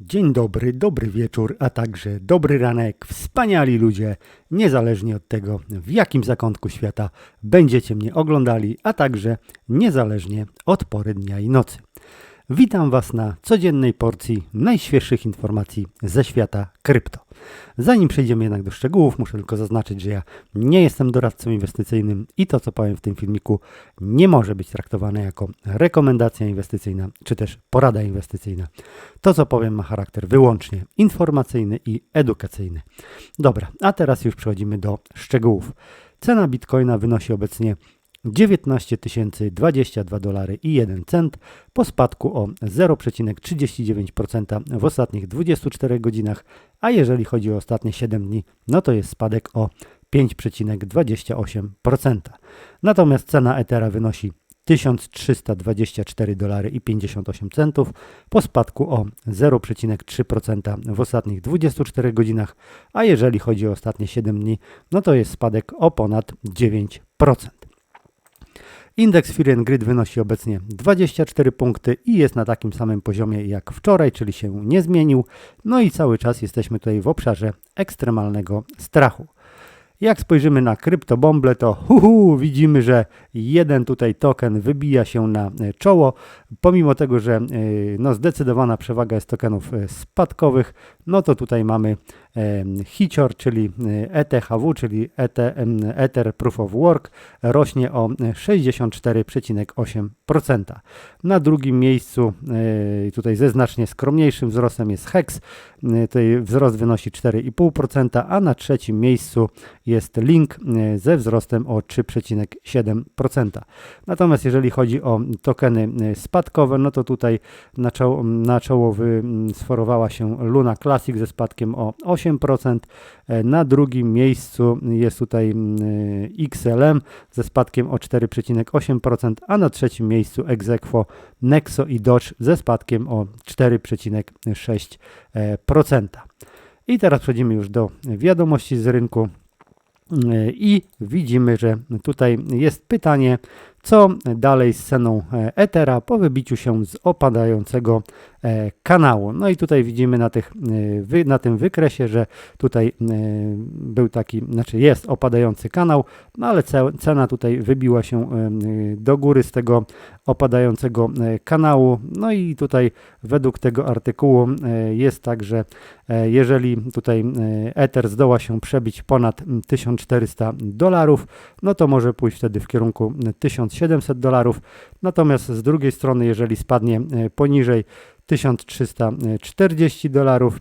Dzień dobry, dobry wieczór, a także dobry ranek, wspaniali ludzie, niezależnie od tego, w jakim zakątku świata będziecie mnie oglądali, a także niezależnie od pory dnia i nocy. Witam Was na codziennej porcji najświeższych informacji ze świata krypto. Zanim przejdziemy jednak do szczegółów, muszę tylko zaznaczyć, że ja nie jestem doradcą inwestycyjnym i to, co powiem w tym filmiku, nie może być traktowane jako rekomendacja inwestycyjna czy też porada inwestycyjna. To, co powiem, ma charakter wyłącznie informacyjny i edukacyjny. Dobra, a teraz już przechodzimy do szczegółów. Cena bitcoina wynosi obecnie 19 022 dolary i 1 cent po spadku o 0,39% w ostatnich 24 godzinach, a jeżeli chodzi o ostatnie 7 dni, no to jest spadek o 5,28%. Natomiast cena Ethera wynosi 1324 dolary i 58 centów po spadku o 0,3% w ostatnich 24 godzinach, a jeżeli chodzi o ostatnie 7 dni, no to jest spadek o ponad 9%. Indeks Fear Grid wynosi obecnie 24 punkty i jest na takim samym poziomie jak wczoraj, czyli się nie zmienił. No i cały czas jesteśmy tutaj w obszarze ekstremalnego strachu. Jak spojrzymy na kryptobomble, to huhu, widzimy, że jeden tutaj token wybija się na e, czoło, pomimo tego, że e, no, zdecydowana przewaga jest tokenów e, spadkowych, no to tutaj mamy HICIOR, czyli ETHW, czyli Ether Proof of Work, rośnie o 64,8%. Na drugim miejscu, tutaj ze znacznie skromniejszym wzrostem jest HEX, tutaj wzrost wynosi 4,5%, a na trzecim miejscu jest Link ze wzrostem o 3,7%. Natomiast jeżeli chodzi o tokeny spadkowe, no to tutaj na, czoł na czołowy sforowała się Luna Classic ze spadkiem o 8%. E, na drugim miejscu jest tutaj XLM ze spadkiem o 4,8%, a na trzecim miejscu Exequo, Nexo i Dodge ze spadkiem o 4,6%. I teraz przechodzimy już do wiadomości z rynku. E, I widzimy, że tutaj jest pytanie, co dalej z ceną e, Ethera po wybiciu się z opadającego e, kanału. No i tutaj widzimy na, tych, na tym wykresie, że tutaj był taki, znaczy jest opadający kanał, no ale cena tutaj wybiła się do góry z tego opadającego kanału. No i tutaj według tego artykułu jest tak, że jeżeli tutaj Ether zdoła się przebić ponad 1400 dolarów, no to może pójść wtedy w kierunku 1700 dolarów. Natomiast z drugiej strony, jeżeli spadnie e, poniżej 1340 dolarów,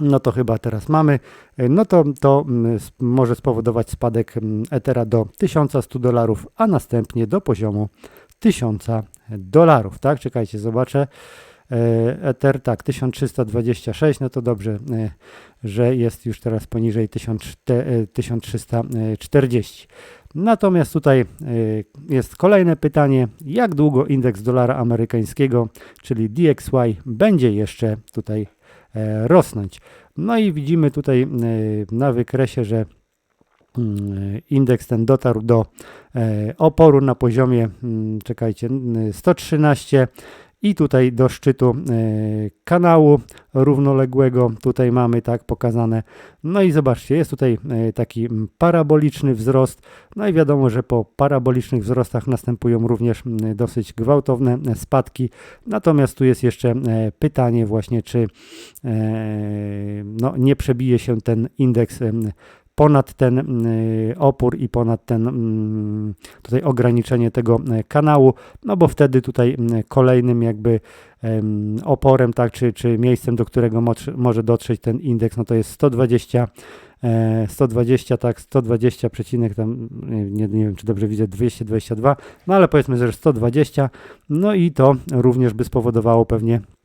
no to chyba teraz mamy, e, no to to może spowodować spadek Ethera do 1100 dolarów, a następnie do poziomu 1000 dolarów, tak? Czekajcie, zobaczę. E, Ether, tak, 1326, no to dobrze, że jest już teraz poniżej 1340. E, Natomiast tutaj jest kolejne pytanie, jak długo indeks dolara amerykańskiego, czyli DXY, będzie jeszcze tutaj rosnąć. No i widzimy tutaj na wykresie, że mm, indeks ten dotarł do oporu na poziomie, mm, czekajcie, 113 i tutaj do szczytu e, kanału równoległego tutaj mamy tak pokazane. No i zobaczcie, jest tutaj e, taki paraboliczny wzrost. No i wiadomo, że po parabolicznych wzrostach następują również dosyć gwałtowne spadki. Natomiast tu jest jeszcze e, pytanie właśnie, czy no, nie przebije się ten indeks ponad ten y, opór i ponad ten mm, tutaj ograniczenie tego y, kanału, no bo wtedy tutaj y, kolejnym jakby oporem, tak, czy, czy miejscem, do którego może dotrzeć ten indeks, no to jest 120 120, tak, 120 przecinek tam, nie, nie wiem czy dobrze widzę, 222, no ale powiedzmy, że 120, no i to również by spowodowało pewnie E,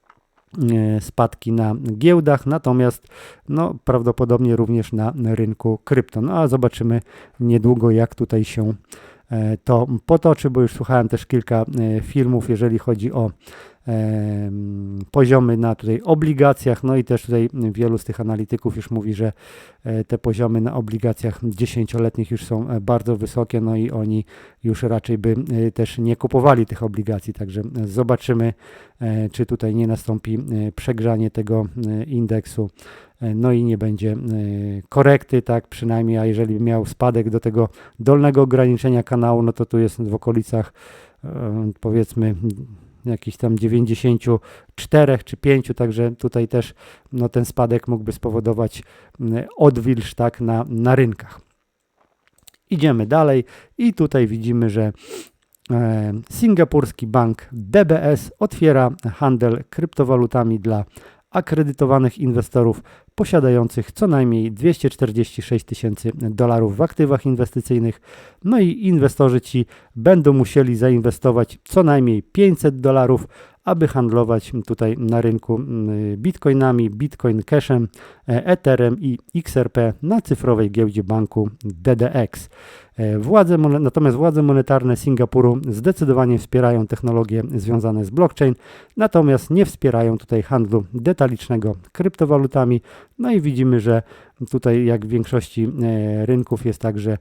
spadki na giełdach, natomiast no, prawdopodobnie również na rynku krypto. No a zobaczymy niedługo, jak tutaj się e, to potoczy, bo już słuchałem też kilka e, filmów, jeżeli chodzi o poziomy na tutaj obligacjach, no i też tutaj wielu z tych analityków już mówi, że e, te poziomy na obligacjach dziesięcioletnich już są e, bardzo wysokie, no i oni już raczej by e, też nie kupowali tych obligacji, także zobaczymy, czy tutaj nie nastąpi przegrzanie tego indeksu, no i nie będzie korekty, tak? Przynajmniej, a jeżeli miał spadek do tego dolnego ograniczenia kanału, no to tu jest w okolicach powiedzmy jakichś tam 94 czy 5, także tutaj też no, ten spadek mógłby spowodować mm, odwilż tak, na, na rynkach. Idziemy dalej i tutaj widzimy, że e, Singapurski bank DBS otwiera handel kryptowalutami dla akredytowanych inwestorów posiadających co najmniej 246 tysięcy dolarów w aktywach inwestycyjnych. No i inwestorzy ci będą musieli zainwestować co najmniej 500 dolarów aby handlować tutaj na rynku mm, bitcoinami, bitcoin cashem, e, etherem i XRP na cyfrowej giełdzie banku DDX. E, władze, natomiast władze monetarne Singapuru zdecydowanie wspierają technologie związane z blockchain, natomiast nie wspierają tutaj handlu detalicznego kryptowalutami. No i widzimy, że tutaj jak w większości e, rynków jest tak, że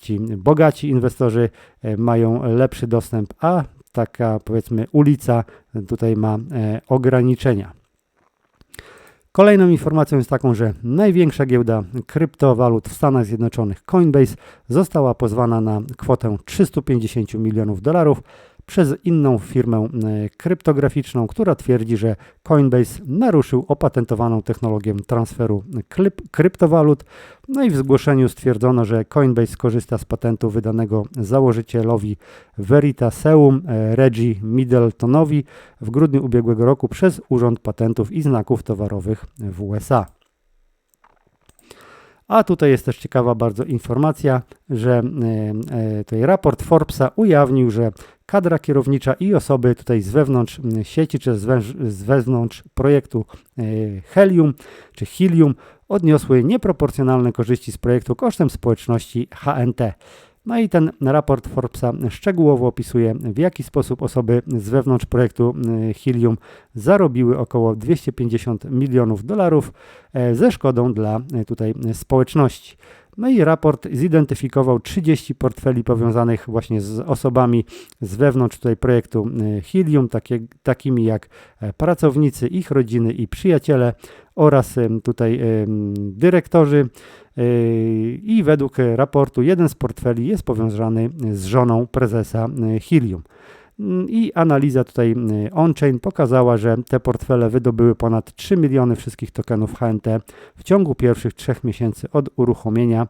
ci bogaci inwestorzy mają lepszy dostęp, a taka powiedzmy ulica tutaj ma e, ograniczenia. Kolejną informacją jest taką, że największa giełda kryptowalut w Stanach Zjednoczonych, Coinbase, została pozwana na kwotę 350 milionów dolarów przez inną firmę e, kryptograficzną, która twierdzi, że Coinbase naruszył opatentowaną technologię transferu kryptowalut. No i w zgłoszeniu stwierdzono, że Coinbase korzysta z patentu wydanego założycielowi Veritaseum e, Reggie Middletonowi w grudniu ubiegłego roku przez Urząd Patentów i Znaków Towarowych w USA. A tutaj jest też ciekawa bardzo informacja, że e, tutaj raport Forbesa ujawnił, że kadra kierownicza i osoby tutaj z wewnątrz sieci czy z wewnątrz projektu e, Helium czy Helium odniosły nieproporcjonalne korzyści z projektu kosztem społeczności HNT. No i ten raport Forbesa szczegółowo opisuje, w jaki sposób osoby z wewnątrz projektu e, Helium zarobiły około 250 milionów dolarów e, ze szkodą dla tutaj społeczności. No i raport zidentyfikował 30 portfeli powiązanych właśnie z osobami z wewnątrz tutaj projektu y, Helium, takie, takimi jak e, pracownicy, ich rodziny i przyjaciele oraz tutaj dyrektorzy. Y, I według raportu jeden z portfeli jest powiązany z żoną prezesa Helium. Mm, I analiza tutaj y, on-chain pokazała, że te portfele wydobyły ponad 3 miliony wszystkich tokenów HNT w ciągu pierwszych trzech miesięcy od uruchomienia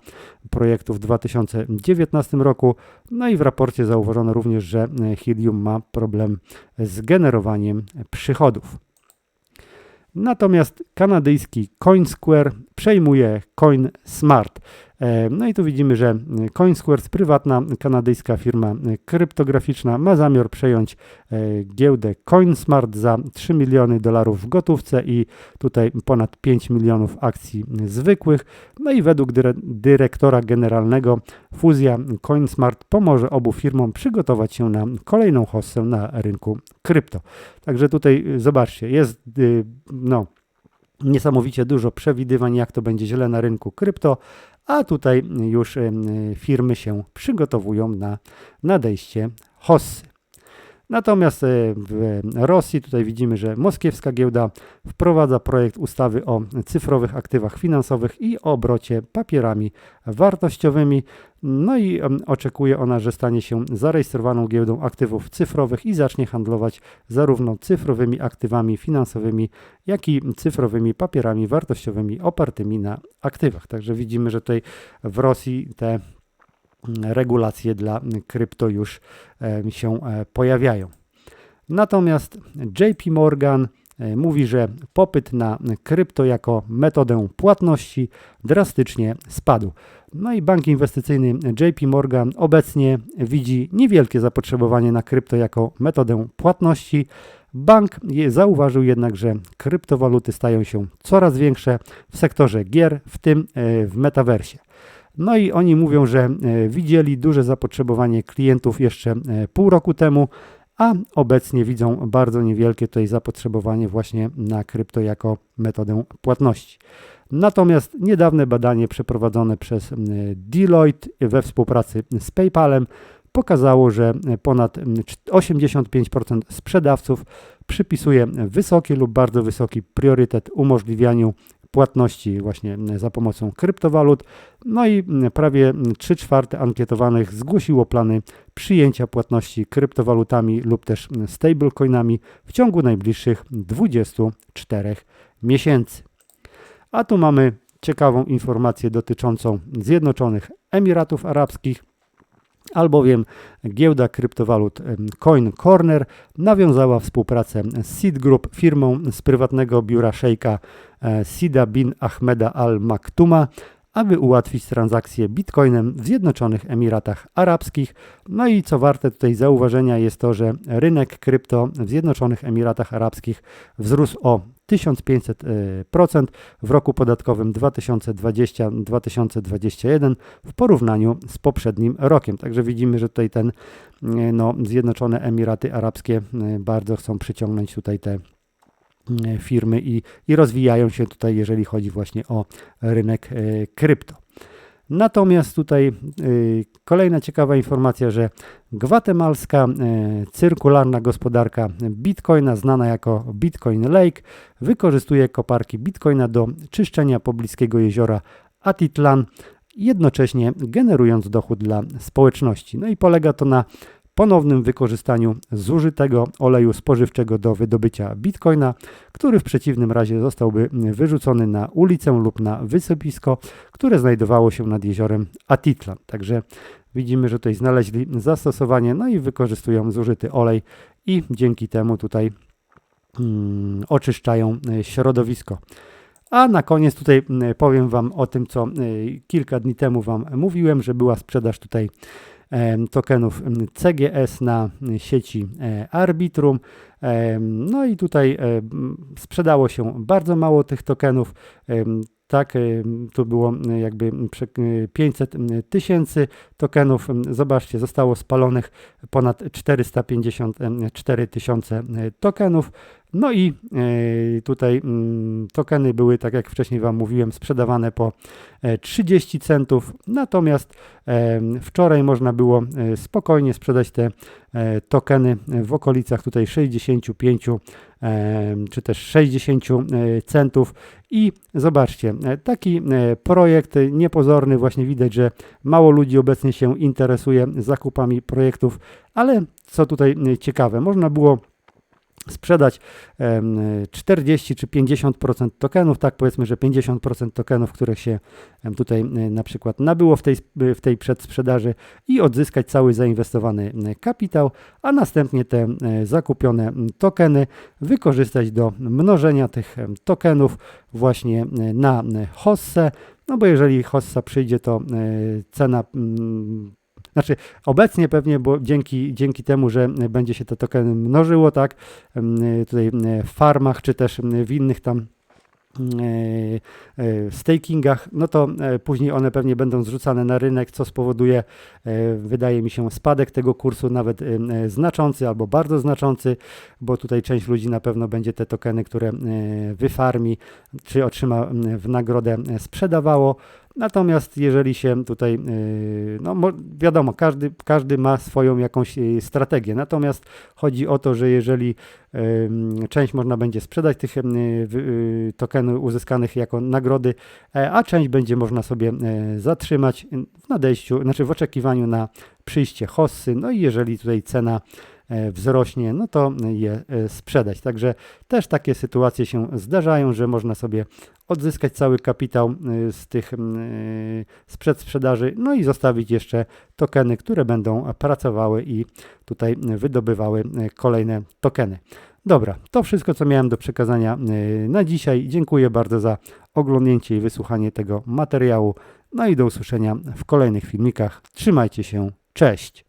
projektu w 2019 roku. No i w raporcie zauważono również, że y, Helium ma problem z generowaniem przychodów. Natomiast kanadyjski CoinSquare przejmuje CoinSmart. E, no i tu widzimy, że CoinSquare, prywatna kanadyjska firma kryptograficzna, ma zamiar przejąć e, giełdę CoinSmart za 3 miliony dolarów w gotówce i tutaj ponad 5 milionów akcji zwykłych. No i według dyrektora generalnego fuzja CoinSmart pomoże obu firmom przygotować się na kolejną hossę na rynku krypto. Także tutaj zobaczcie, jest no, niesamowicie dużo przewidywań, jak to będzie źle na rynku krypto, a tutaj już firmy się przygotowują na nadejście hossy. Natomiast e, w Rosji tutaj widzimy, że moskiewska giełda wprowadza projekt ustawy o cyfrowych aktywach finansowych i obrocie papierami wartościowymi. No i oczekuje ona, że stanie się zarejestrowaną giełdą aktywów cyfrowych i zacznie handlować zarówno cyfrowymi aktywami finansowymi, jak i cyfrowymi papierami wartościowymi opartymi na aktywach. Także widzimy, że tutaj w Rosji te regulacje dla krypto już e, się e, pojawiają. Natomiast JP Morgan e, mówi, że popyt na krypto jako metodę płatności drastycznie spadł. No i bank inwestycyjny JP Morgan obecnie widzi niewielkie zapotrzebowanie na krypto jako metodę płatności. Bank zauważył jednak, że kryptowaluty stają się coraz większe w sektorze gier, w tym w metaversie. No i oni mówią, że e, widzieli duże zapotrzebowanie klientów jeszcze e, pół roku temu, a obecnie widzą bardzo niewielkie tutaj zapotrzebowanie właśnie na krypto jako metodę płatności. Natomiast niedawne badanie przeprowadzone przez Deloitte we współpracy z PayPalem pokazało, że ponad 85% sprzedawców przypisuje wysoki lub bardzo wysoki priorytet umożliwianiu płatności właśnie za pomocą kryptowalut. No i prawie 3 czwarte ankietowanych zgłosiło plany przyjęcia płatności kryptowalutami lub też stablecoinami w ciągu najbliższych 24 miesięcy. A tu mamy ciekawą informację dotyczącą Zjednoczonych Emiratów Arabskich albowiem giełda kryptowalut Coin Corner nawiązała współpracę z Seed Group, firmą z prywatnego biura szejka Sida bin Ahmeda Al Maktuma, aby ułatwić transakcje bitcoinem w Zjednoczonych Emiratach Arabskich. No i co warte tutaj zauważenia jest to, że rynek krypto w Zjednoczonych Emiratach Arabskich wzrósł o 1500% w roku podatkowym 2020-2021 w porównaniu z poprzednim rokiem. Także widzimy, że tutaj ten no, Zjednoczone Emiraty Arabskie bardzo chcą przyciągnąć tutaj te firmy i, i rozwijają się tutaj, jeżeli chodzi właśnie o rynek krypto. Natomiast tutaj y, kolejna ciekawa informacja, że gwatemalska cyrkularna gospodarka bitcoina, znana jako Bitcoin Lake, wykorzystuje koparki bitcoina do czyszczenia pobliskiego jeziora Atitlan, jednocześnie generując dochód dla społeczności. No i polega to na ponownym wykorzystaniu zużytego oleju spożywczego do wydobycia bitcoina, który w przeciwnym razie zostałby wyrzucony na ulicę lub na wysypisko, które znajdowało się nad jeziorem Atitlan. Także widzimy, że tutaj znaleźli zastosowanie, no i wykorzystują zużyty olej i dzięki temu tutaj hmm, oczyszczają e, środowisko. A na koniec tutaj powiem Wam o tym, co e, kilka dni temu Wam mówiłem, że była sprzedaż tutaj tokenów CGS na sieci e, Arbitrum. No i tutaj sprzedało się bardzo mało tych tokenów. Tak, tu było jakby 500 tysięcy tokenów. Zobaczcie, zostało spalonych ponad 454 tysiące tokenów. No i e, tutaj mm, tokeny były, tak jak wcześniej Wam mówiłem, sprzedawane po 30 e, centów, natomiast wczoraj można było e, spokojnie sprzedać te tokeny w okolicach tutaj 65 czy też 60 centów. I zobaczcie, taki projekt niepozorny, właśnie widać, że mało ludzi obecnie się interesuje zakupami projektów, ale co tutaj ciekawe, można było sprzedać 40 czy 50% tokenów, tak powiedzmy, że 50% tokenów, których się tutaj na przykład nabyło w tej, w tej przedsprzedaży i odzyskać cały zainwestowany kapitał, a następnie te zakupione tokeny wykorzystać do mnożenia tych tokenów właśnie na hossę, no bo jeżeli hossa przyjdzie, to cena znaczy obecnie pewnie, bo dzięki, dzięki temu, że będzie się te tokeny mnożyło, tak, tutaj w farmach, czy też w innych tam e, e, stakingach, no to e, później one pewnie będą zrzucane na rynek, co spowoduje, wydaje mi się, spadek tego kursu, nawet znaczący albo bardzo znaczący, bo tutaj część ludzi na pewno będzie te tokeny, które wyfarmi, czy otrzyma w nagrodę sprzedawało. Natomiast jeżeli się tutaj, yy, no wiadomo, każdy, każdy ma swoją jakąś yy, strategię. Natomiast chodzi o to, że jeżeli część można będzie sprzedać tych tokenów uzyskanych jako nagrody, e, a część będzie można sobie zatrzymać w nadejściu, znaczy w oczekiwaniu na przyjście hossy. No i jeżeli tutaj cena E, wzrośnie, no to je e, sprzedać. Także też takie sytuacje się zdarzają, że można sobie odzyskać cały kapitał e, z tych sprzed sprzedaży, no i zostawić jeszcze tokeny, które będą pracowały i tutaj wydobywały kolejne tokeny. Dobra, to wszystko, co miałem do przekazania na dzisiaj. Dziękuję bardzo za oglądnięcie i wysłuchanie tego materiału. No i do usłyszenia w kolejnych filmikach. Trzymajcie się, cześć!